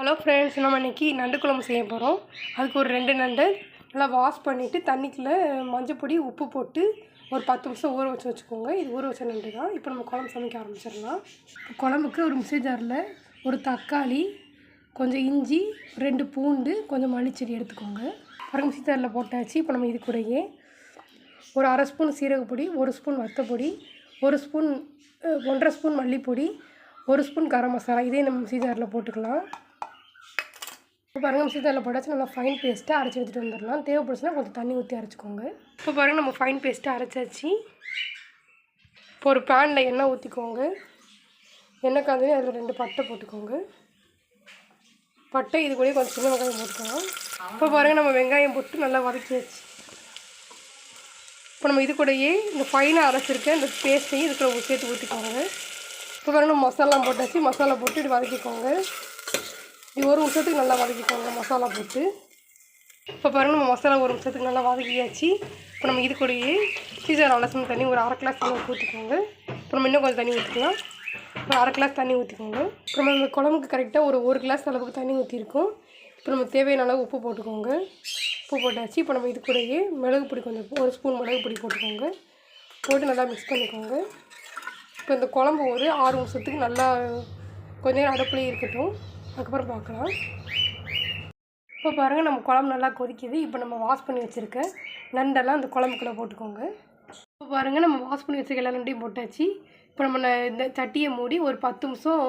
Hello friends நம்ம இன்றைக்கி நண்டு குழம்பு செய்ய போகிறோம் அதுக்கு ஒரு ரெண்டு நண்டு நல்லா வாஷ் பண்ணிவிட்டு தண்ணிக்குள்ளே மஞ்சப்பொடி உப்பு போட்டு ஒரு பத்து நிமிஷம் ஊற வச்சு வச்சுக்கோங்க. இது ஊற வச்ச நண்டு தான். இப்போ நம்ம குழம்பு சமைக்க ஆரம்பிச்சிடலாம். குழம்புக்கு ஒரு மிக்ஸி ஜாரில் ஒரு தக்காளி கொஞ்சம் இஞ்சி ரெண்டு பூண்டு கொஞ்சம் மல்லிச்செடி எடுத்துக்கோங்க. அப்புறம் மிக்சி ஜாரில் போட்டாச்சு. இப்போ நம்ம இது கூடயே ஒரு அரை ஸ்பூன் சீரகப்பொடி ஒரு ஸ்பூன் வத்தப்பொடி ஒரு ஸ்பூன் ஒன்றரை ஸ்பூன் மல்லிப்பொடி ஒரு ஸ்பூன் கரம் மசாலா. இதே நம்ம மிக்சி ஜாரில் போட்டுக்கலாம். இப்போ பாருங்கள் நம்ம ஜாரில் போட்டாச்சு. நல்லா ஃபைன் பேஸ்ட்டாக அரைச்சி எடுத்துகிட்டு வந்துடலாம். தேவைப்படுச்சுன்னா கொஞ்சம் தண்ணி ஊற்றி அரைச்சிக்கோங்க. இப்போ பாருங்கள் நம்ம ஃபைன் பேஸ்ட்டாக அரைச்சாச்சு. இப்போ ஒரு பேனில் எண்ணெய் ஊற்றிக்கோங்க எண்ணெய் காந்தே அதில் ரெண்டு பட்டை போட்டுக்கோங்க. பட்டை இது கூட கொஞ்சம் சின்ன வெங்காயம் போட்டுக்கலாம். இப்போ பாருங்கள் நம்ம வெங்காயம் போட்டு நல்லா வதக்கியாச்சு. இப்போ நம்ம இது கூடயே இந்த ஃபைனாக அரைச்சிருக்க இந்த பேஸ்ட்டையும் இதுக்குள்ள சேர்த்து ஊற்றிக்கோங்க இப்போ பாருங்க மசாலா போட்டாச்சு. மசாலா போட்டு இது வதக்கிக்கோங்க. இது ஒரு நிமிஷத்துக்கு நல்லா வதக்கிக்கோங்க மசாலா போட்டு. இப்போ பாருங்க நம்ம மசாலா ஒரு நிமிஷத்துக்கு நல்லா வதக்கியாச்சு. இப்போ நம்ம இது கூடயே சீசர் அலசம் தண்ணி ஒரு அரை கிளாஸ் தண்ணி ஊற்றிக்கோங்க இப்போ நம்ம இன்னும் கொஞ்சம் தண்ணி ஊற்றிக்கலாம் ஒரு அரை கிளாஸ் தண்ணி ஊற்றிக்கோங்க இப்போ நம்ம இந்த குழம்புக்கு கரெக்டாக ஒரு ஒரு கிளாஸ் அளவுக்கு தண்ணி ஊற்றிருக்கோம் இப்போ நம்ம தேவையான அளவு உப்பு போட்டுக்கோங்க. உப்பு போட்டாச்சு. இப்போ நம்ம இது கூடயே மிளகு பொடி கொஞ்சம் ஒரு ஸ்பூன் மிளகு பொடி போட்டுக்கோங்க. போட்டு நல்லா மிக்ஸ் பண்ணிக்கோங்க. இப்போ இந்த குழம்பு ஒரு ஆறு நிமிஷத்துக்கு நல்லா கொஞ்ச நேரம் அடுப்புலேயே இருக்கட்டும். அதுக்கப்புறம் பார்க்கலாம். இப்போ பாருங்கள் நம்ம குழம்பு நல்லா கொதிக்குது. இப்போ நம்ம வாஷ் பண்ணி வச்சுருக்க நண்டெல்லாம் அந்த குழம்புக்குள்ளே போட்டுக்கோங்க. இப்போ பாருங்கள் நம்ம வாஷ் பண்ணி வச்சுருக்க எல்லா நண்டையும் போட்டாச்சு. இப்போ நம்ம ந- இந்த சட்டியை மூடி ஒரு பத்து நிமிஷம்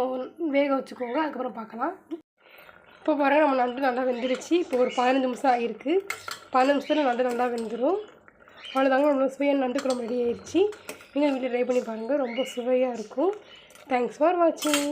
வேக வச்சுக்கோங்க. அதுக்கப்புறம் பார்க்கலாம். இப்போ பாருங்கள் நம்ம நண்டு நல்லா வெந்துருச்சு இப்போ ஒரு பதினஞ்சு நிமிஷம் ஆகிருக்கு பதினஞ்சு நிமிஷத்தில் நண்டு நல்லா வெந்துடும் அவ்வளோதாங்க நம்மளுக்கு சுவையான நண்டு குழம்பு ரெடி ஆயிடுச்சு நீங்கள் வீட்டில் ட்ரை பண்ணி பாருங்கள் ரொம்ப சுவையாக இருக்கும். தேங்க்ஸ் ஃபார் வாட்சிங்